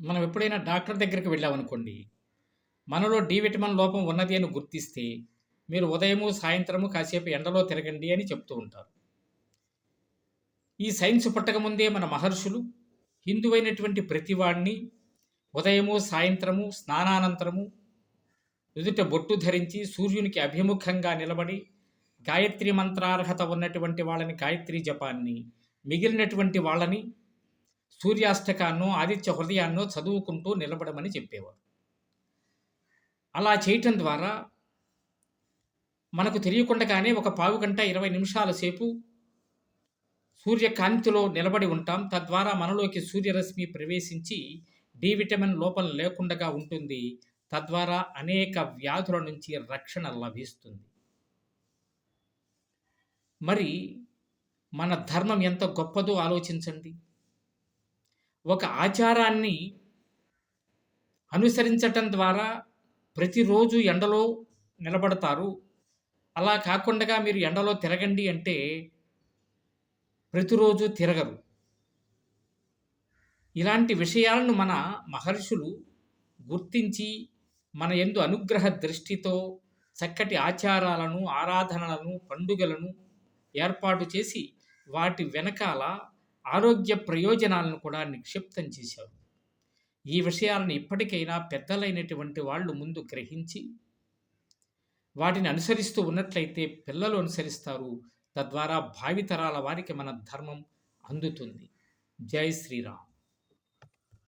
మనం ఎప్పుడైనా డాక్టర్ దగ్గరికి వెళ్ళామనుకోండి మనలో డి విటమిన్ లోపం ఉన్నది అని గుర్తిస్తే మీరు ఉదయము సాయంత్రము కాసేపు ఎండలో తిరగండి అని చెప్తూ ఉంటారు. ఈ సైన్స్ పుట్టకముందే మన మహర్షులు హిందువైనటువంటి ప్రతివాడిని ఉదయము సాయంత్రము స్నానానంతరము ఎదుట బొట్టు ధరించి సూర్యునికి అభిముఖంగా నిలబడి గాయత్రి మంత్రార్హత ఉన్నటువంటి వాళ్ళని గాయత్రి జపాన్ని మిగిలినటువంటి వాళ్ళని సూర్యాష్టకాన్నో ఆదిత్య హృదయాన్నో చదువుకుంటూ నిలబడమని చెప్పేవారు అలా చేయటం ద్వారా మనకు తెలియకుండానే ఒక పావు గంట ఇరవై నిమిషాల సేపు సూర్యకాంతిలో నిలబడి ఉంటాం. తద్వారా మనలోకి సూర్యరశ్మి ప్రవేశించి డి విటమిన్ లోపం లేకుండా ఉంటుంది. తద్వారా అనేక వ్యాధుల నుంచి రక్షణ లభిస్తుంది. మరి మన ధర్మం ఎంత గొప్పదో ఆలోచించండి. ఒక ఆచారాన్ని అనుసరించటం ద్వారా ప్రతిరోజు ఎండలో నిలబడతారు. అలా కాకుండా మీరు ఎండలో తిరగండి అంటే ప్రతిరోజు తిరగరు. ఇలాంటి విషయాలను మన మహర్షులు గుర్తించి మన ఎందు అనుగ్రహ దృష్టితో చక్కటి ఆచారాలను ఆరాధనలను పండుగలను ఏర్పాటు చేసి వాటి వెనకాల ఆరోగ్య ప్రయోజనాలను కూడా నిక్షిప్తం చేశారు. ఈ విషయాలను ఇప్పటికైనా పెద్దలైనటువంటి వాళ్ళు ముందు గ్రహించి వాటిని అనుసరిస్తూ ఉన్నట్లయితే పిల్లలు అనుసరిస్తారు. తద్వారా భావితరాల వారికి మన ధర్మం అందుతుంది. జై శ్రీరామ్.